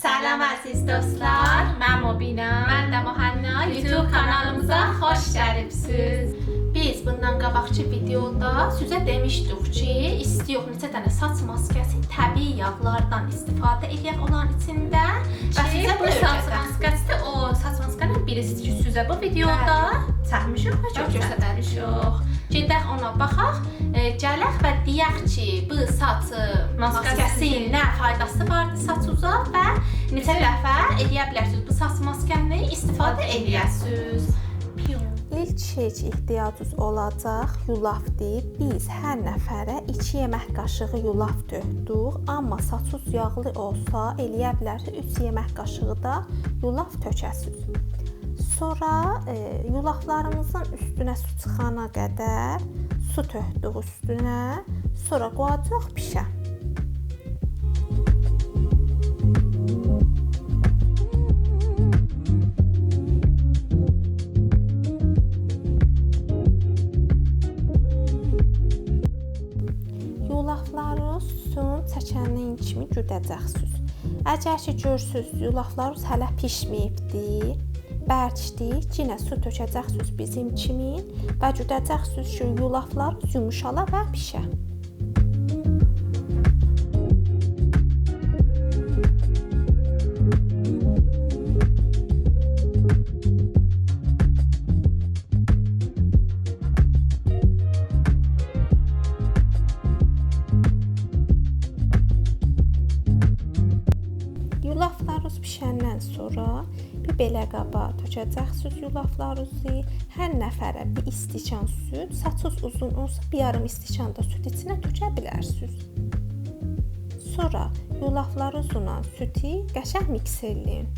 Salam əziz dostlar, mən Mobina, mən də Muhanna. YouTube kanalımıza xoş gəlibsiniz. Biz bundan qabaqçı videoda sizə demişdik ki, istiyoq neçə dənə saç maskəsi təbii yağlardan istifadə edək onların içində. Və sizə bu saç maskəsi də o saç maskanın birisi sizə bu videoda çəkmişik və çox göstəririk. Gedək ona baxaq, e, gələk və deyək ki, bu saç e, maskəsi nə faydası vardı saçuza və neçə dəfə edə bilərsiniz bu saç maskəni istifadə edəsiniz. İlk heç ehtiyacınız olacaq yulafdır. Biz hər nəfərə 2 yemək qaşığı yulaf tökdük, amma saçınız yağlı olsa, eləyə bilərsiniz 3 yemək qaşığı da yulaf tökəsiniz. Sonra e, yulaflarımızın üstünə su çıxana qədər su tökdük üstünə, sonra qoyacaq pişə. Çəkəndən kimi güdəcəksiniz. Əgər ki görsüz yulaflarınız hələ pişməyibdi, bərkdir, yenə su tökəcəksiniz bizim kimi və güdəcəksiniz ki yulaflarınız yumşala və pişə. Yulaflarınız bişəndən sonra belə qaba tökəcəksiniz yulaflarınızı. Hər nəfərə bir istikan süd, saçınız uzun olsa bir yarım istikan da süd içinə tökə bilərsiniz. Sonra yulaflarınızla südü qəşəng miks eləyin.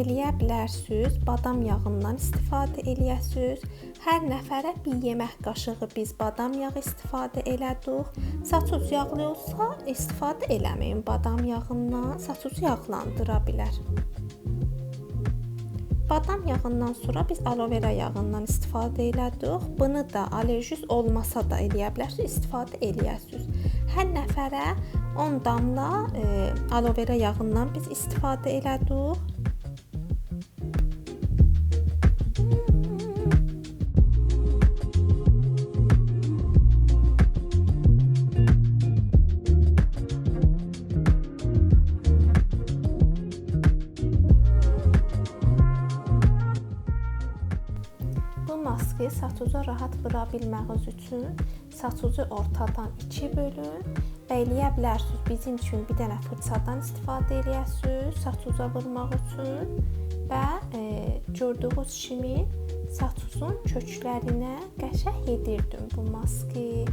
Eləyə bilərsiniz, badam yağından istifadə eləyəsiniz. Hər nəfərə bir yemək qaşığı biz badam yağı istifadə elədik. Saçınız yağlı olsa, istifadə eləməyin badam yağından, saçınızı yağlandıra bilər. Badam yağından sonra biz aloe vera yağından istifadə elədik. Bunu da allerjiniz olmasa da eləyə bilərsiniz, istifadə eləyəsiniz. Hər nəfərə 10 damla e, aloe vera yağından biz istifadə elədik. Saçınıza rahat vura bilməniz üçün saçınızı ortadan 2 bölün və eləyə bilərsiniz bizim üçün bir dənə fırçadan istifadə eləyəsiniz saçınıza vurmaq üçün və e, gördüyünüz kimi saçınızın köklərinə qəşəng yedirdim bu maski.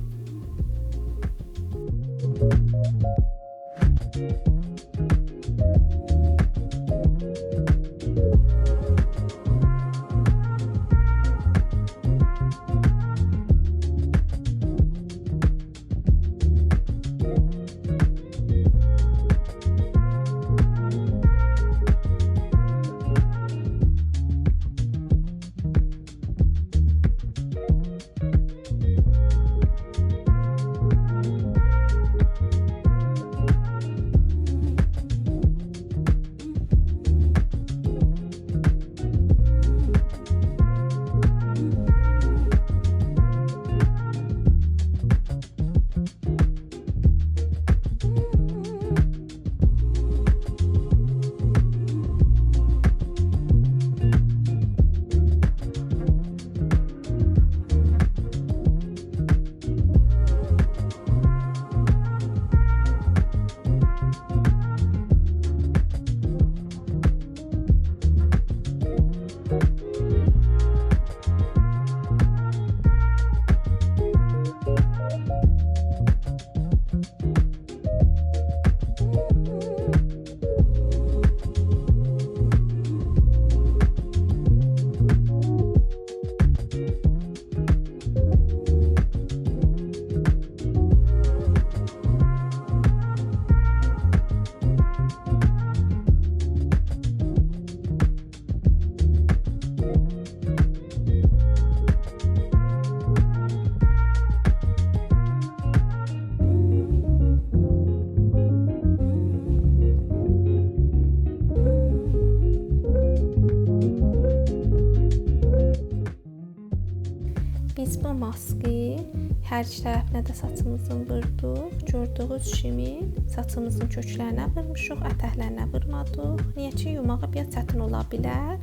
Hər iki tərəfinə də saçımızın vurduq. Gördüyünüz kimi saçımızın köklərinə vurmuşuq, ətəklərinə vurmadıq. Niyə ki, yumağı biraz çətin ola bilər.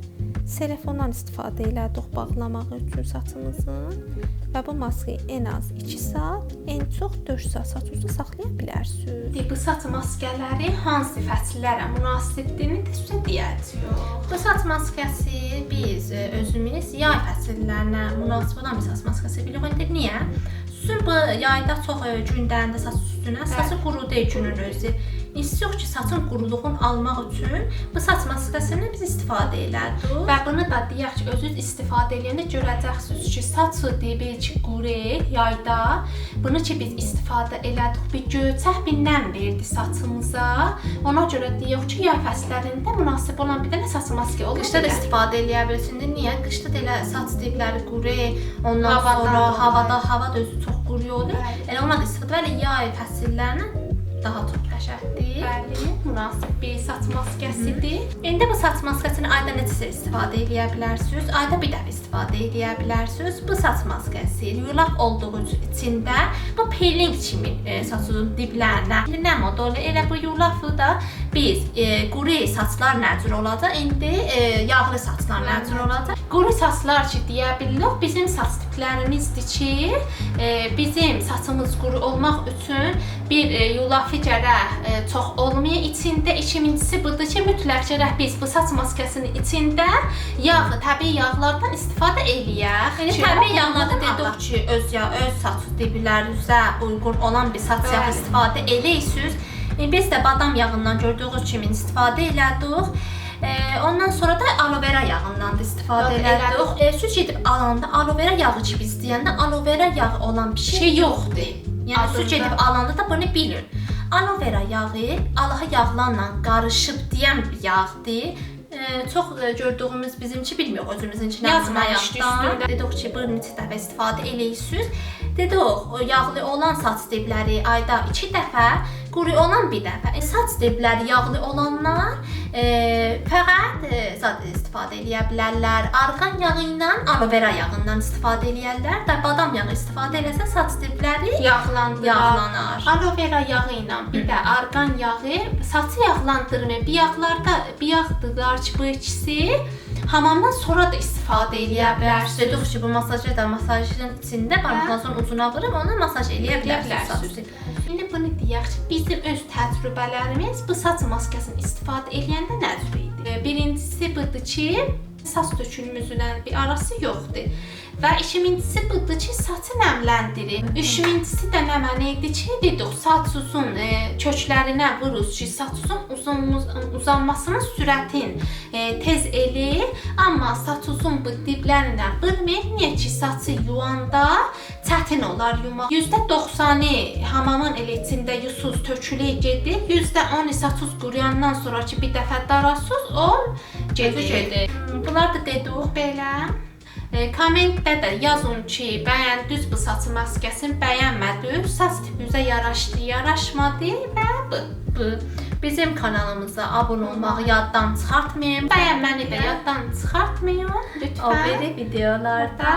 Telefondan istifadə elədik bağlamaq üçün saçımızın və bu maskayı en az 2 saat, en çox 4 saat saçınızda saxlaya bilərsiniz. Bu saç maskaları hansı fəsillərə münasibdir də sizə deyəcəyik. Bu saç maskası biz e, özümüz yay fəsillərinə münasib olan bir saç maskası bilirik. Niyə? Sizin bu yayda çox gündəlində saç üstünə saçı quru deyil günün özü. İstiyor ki, saçın quruluğunu almaq üçün bu saç maskasını biz istifadə elədik. Və bunu da deyək ki, özünüz istifadə edəndə görəcəksiniz ki, saçı deyə ki, quru yayda bunu ki biz istifadə elədik, bir göyçək bir nəm verdi saçımıza. Ona görə deyək ki, yay fəslərində münasib olan bir dənə saç maske olur. Qışda da istifadə eləyə bilirsiniz. Niyə? Qışda da elə saç dibləri quru, ondan Havadan sonra havada hava da özü çox Elə ondan da istifadə elə yay fəsillərinə daha çox qəşəngdir. Bəli. Münasib bir saç maskəsidir. İndi bu saç maskasını ayda neçə istifadə edə bilərsiniz? Ayda bir dəfə istifadə edə bilərsiniz. Bu saç maskası yulaf olduğu içində bu peeling kimi e, saçın diblərinə nə model elə bu yulafı da biz e, quru saçlar nəcür olacaq. İndi e, yağlı saçlar nəcür olacaq. Quru saçlar ki deyə bilirik bizim saç tiplərimizdir ki, e, bizim saçımız quru olmaq üçün bir e, yulafı gərək e, çox olmaya içində ikincisi budur ki, mütləq gərək biz bu saç maskasının içində yağı, təbii yağlardan istifadə eləyək. Yəni Ki, təbii yağlarda dedik ki, öz ya öz saç diblərinizə uyğun olan bir saç yağı istifadə eləyirsiniz. E, Biz də badam yağından gördüyünüz kimi istifadə elədik. E, ondan sonra da aloe vera yağından da istifadə elədik. E, süd gedib alanda aloe vera yağı ki biz deyəndə aloe vera yağı olan bir şey yoxdur. Yəni süd gedib alanda da bunu bilin. Aloe vera yağı Allaha yağlarla qarışıb deyən bir yağdır. E, çox e, gördüyümüz bizimki bilmiyor özümüzünki Yazmamışdı üstündə. Dedik ki, bir neçə dəfə istifadə eləyirsiniz. Dedik, yağlı olan saç dibləri ayda 2 dəfə, quru olan bir dəfə. E, saç dibləri yağlı olanlar e, fəqət e, zat istifadə edə bilərlər. Arqan yağı ilə aloe vera yağından istifadə eləyərlər və badam yağı istifadə eləsə saç dibləri yağlanar. Aloe vera yağı ilə bir də arqan yağı saçı bir yağdılar ki, bu ikisi hamamdan sonra da istifadə eləyə bilərsiniz. Dedik ki, bu masajı da masajın içində barmaqlarınızın ucuna vurub ona masaj eləyə bilərsiniz. İndi bunu deyək bizim öz təcrübələrimiz bu saç maskasını istifadə edəndə nə idi? E, Birincisi budur ki, saç tökülmüzlə bir arası yoxdur. Və ikincisi budur ki, saçı nəmləndirir. Üçüncüsü də nə mənə idi ki, dedik, saçınızın e, köklərinə vururuz ki, saçınızın uzunmuz, uzanmasının sürətin e, tez eləyir, amma saçınızın bu diblərinə vurmayın. Niyə ki, saçı yuyanda çətin olar yumaq. %90-ı hamamın elə içində yusuz tökülü gedir. %10-u saçınız quruyandan sonra ki, bir dəfə darasız o gedir. gedir. Bunlar da dedik belə. E, kommentdə də yazın ki, bəyəndiniz bu saç maskəsini, bəyənmədiniz, saç tipinizə yaraşdı, yaraşmadı və bu. Bu bizim kanalımıza abunə olmağı yaddan çıxartmayın. Bəyənməni də yaddan çıxartmayın O lütfən. biri videolarda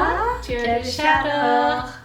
görüşərik.